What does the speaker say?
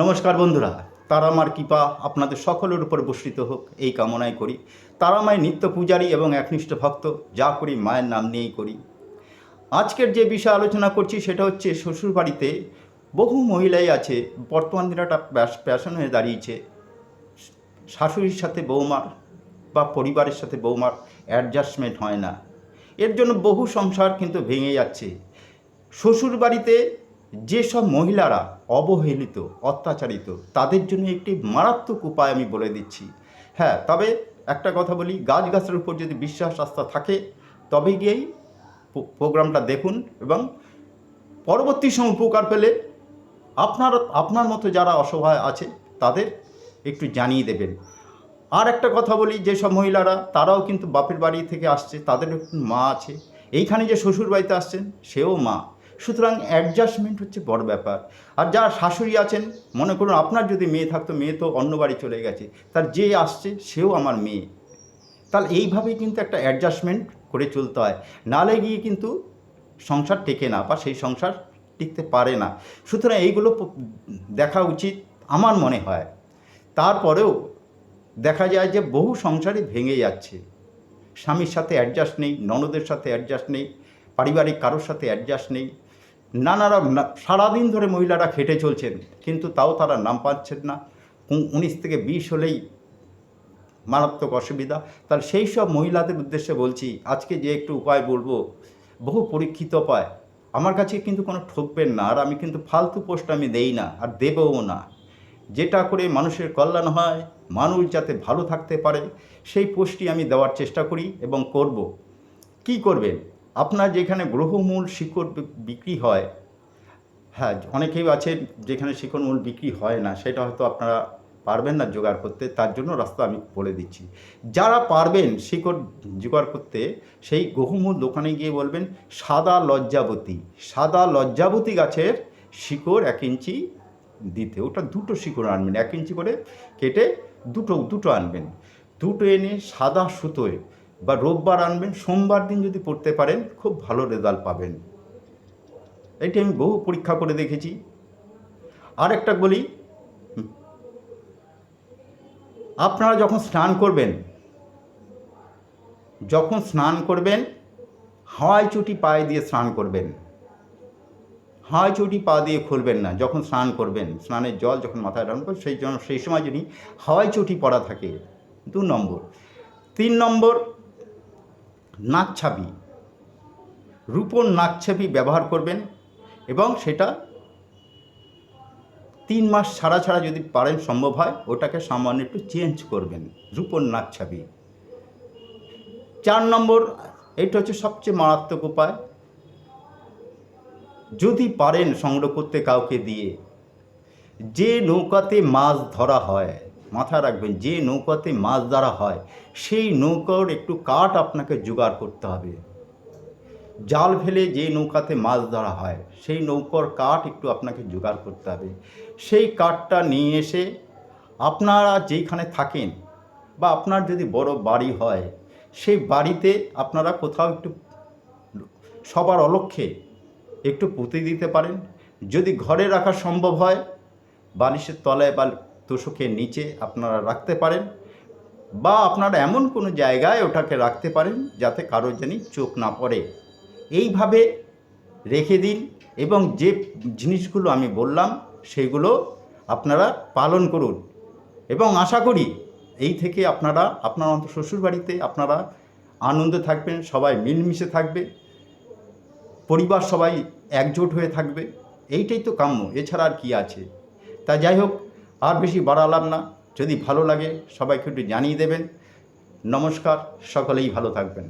নমস্কার বন্ধুরা, তারামার কৃপা আপনাদের সকলের উপর বর্ষিত হোক, এই কামনাই করি। তারামায় নিত্য পূজারী এবং একনিষ্ঠ ভক্ত, যা করি মায়ের নাম নিয়েই করি। আজকের যে বিষয় আলোচনা করছি সেটা হচ্ছে শ্বশুরবাড়িতে বহু মহিলাই আছে, বর্তমান দিনে একটা প্যাশন হয়ে দাঁড়িয়েছে। শাশুড়ির সাথে বৌমার বা পরিবারের সাথে বৌমার অ্যাডজাস্টমেন্ট হয় না। এর জন্য বহু সংসার কিন্তু ভেঙে যাচ্ছে। শ্বশুর বাড়িতে যেসব মহিলারা অবহেলিত, অত্যাচারিত, তাদের জন্য একটি মারাত্মক উপায় আমি বলে দিচ্ছি। হ্যাঁ তবে একটা কথা বলি, গাছগাছের উপর যদি বিশ্বাস আস্থা থাকে, তবে গিয়েই প্রোগ্রামটা দেখুন এবং পরবর্তী সময় উপকার পেলে আপনার আপনার মতো যারা অসহায় আছে, তাদের একটু জানিয়ে দেবেন। আর একটা কথা বলি, যেসব মহিলারা, তারাও কিন্তু বাপের বাড়ি থেকে আসছে, তাদের একটু মা আছে। এইখানে যে শ্বশুর বাড়িতে আসছেন, সেও মা। সুতরাং অ্যাডজাস্টমেন্ট হচ্ছে বড় ব্যাপার। আর যারা শাশুড়ি আছেন, মনে করুন আপনার যদি মেয়ে থাকতো, মেয়ে তো অন্য বাড়ি চলে গেছে, তার যে আসছে সেও আমার মেয়ে। তাহলে এইভাবেই কিন্তু একটা অ্যাডজাস্টমেন্ট করে চলতে হয়। নালে গিয়ে কিন্তু সংসার টেকে না, বা সেই সংসার টিকতে পারে না। সুতরাং এইগুলো দেখা উচিত আমার মনে হয়। তারপরেও দেখা যায় যে বহু সংসারই ভেঙে যাচ্ছে। স্বামীর সাথে অ্যাডজাস্ট নেই, ননদের সাথে অ্যাডজাস্ট নেই, পারিবারিক কারোর সাথে অ্যাডজাস্ট নেই। নানা না- সারাদিন ধরে মহিলারা খেটে চলছেন, কিন্তু তাও তারা নাম পাচ্ছেন না। উনিশ থেকে বিশ হলেই মারাত্মক অসুবিধা। তাহলে সেই সব মহিলাদের উদ্দেশ্যে বলছি, আজকে যে একটু উপায় বলব, বহু পরীক্ষিত উপায়। আমার কাছে কিন্তু কোনো ঠকবেন না, আর আমি কিন্তু ফালতু পোস্ট আমি দেই না, আর দেবও না। যেটা করে মানুষের কল্যাণ হয়, মানুষ যাতে ভালো থাকতে পারে, সেই পোস্টটি আমি দেওয়ার চেষ্টা করি এবং করব। কি করবেন? আপনার যেখানে গ্রহমূল শিকড় বিক্রি হয় হ্যাঁ অনেকেই আছে যেখানে শিকড় মূল বিক্রি হয় না, সেটা হয়তো আপনারা পারবেন না জোগাড় করতে, তার জন্য রাস্তা আমি বলে দিচ্ছি। যারা পারবেন শিকড় জোগাড় করতে, সেই গহুমূল দোকানে গিয়ে বলবেন, সাদা লজ্জাবতী সাদা লজ্জাবতী গাছের শিকড় এক ইঞ্চি দিতে, ওটা দুটো শিকড় আনবেন, এক ইঞ্চি করে কেটে দুটো দুটো আনবেন। দুটো এনে সাদা সুতোয় বা রোববার আনবেন, সোমবার দিন যদি পড়তে পারেন, খুব ভালো রেজাল্ট পাবেন। এটি আমি বহু পরীক্ষা করে দেখেছি। আরেকটা বলি আপনারা যখন স্নান করবেন, যখন স্নান করবেন হাওয়াই চটি পায়ে দিয়ে স্নান করবেন। হাওয়াই চটি পা দিয়ে খুলবেন না, যখন স্নান করবেন, স্নানের জল যখন মাথায় রাখবেন, সেই জন্য, সেই সময় যদি হাওয়াই চটি পরা থাকে, দু নম্বর। তিন নম্বর নাকছাবি। রূপোর নাকছাবি ব্যবহার করবেন এবং সেটা তিন মাস ছাড়া ছাড়া যদি পারেন সম্ভব হয়, ওটাকে সামান্য একটু চেঞ্জ করবেন, রূপোর নাকছাবি। চার নম্বর, এটা হচ্ছে সবচেয়ে মারাত্মক উপায়। যদি পারেন সংগ্রহ করতে কাউকে দিয়ে, যে নৌকাতে মাছ ধরা হয় মাথায় রাখবেন, যে নৌকাতে মাছ ধরা হয়, সেই নৌকার একটু কাঠ আপনাকে জোগাড় করতে হবে। জাল ফেলে যে নৌকাতে মাছ ধরা হয়, সেই নৌকার কাঠ একটু আপনাকে জোগাড় করতে হবে। সেই কাঠটা নিয়ে এসে আপনারা যেইখানে থাকেন বা আপনার যদি বড় বাড়ি হয়, সেই বাড়িতে আপনারা কোথাও একটু সবার অলক্ষ্যে একটু পুঁতে দিতে পারেন। যদি ঘরে রাখা সম্ভব হয়, বালিশের তলায় বা তোষকের নিচে আপনারা রাখতে পারেন বা আপনারা এমন কোনো জায়গায় ওটাকে রাখতে পারেন যাতে কারও জানি চোখ না পড়ে। এইভাবে রেখে দিন এবং যে জিনিসগুলো আমি বললাম সেগুলো আপনারা পালন করুন। এবং আশা করি এই থেকে আপনারা, আপনার অন্ত শ্বশুরবাড়িতে আপনারা আনন্দে থাকবেন, সবাই মিলমিশে থাকবে, পরিবার সবাই একজোট হয়ে থাকবে। এইটাই তো কাম্য, এছাড়া আর কি আছে? তা যাই হোক আর বেশি বাড়ালাম না। যদি ভালো লাগে সবাইকে একটু জানিয়ে দেবেন। নমস্কার, সকলেই ভালো থাকবেন।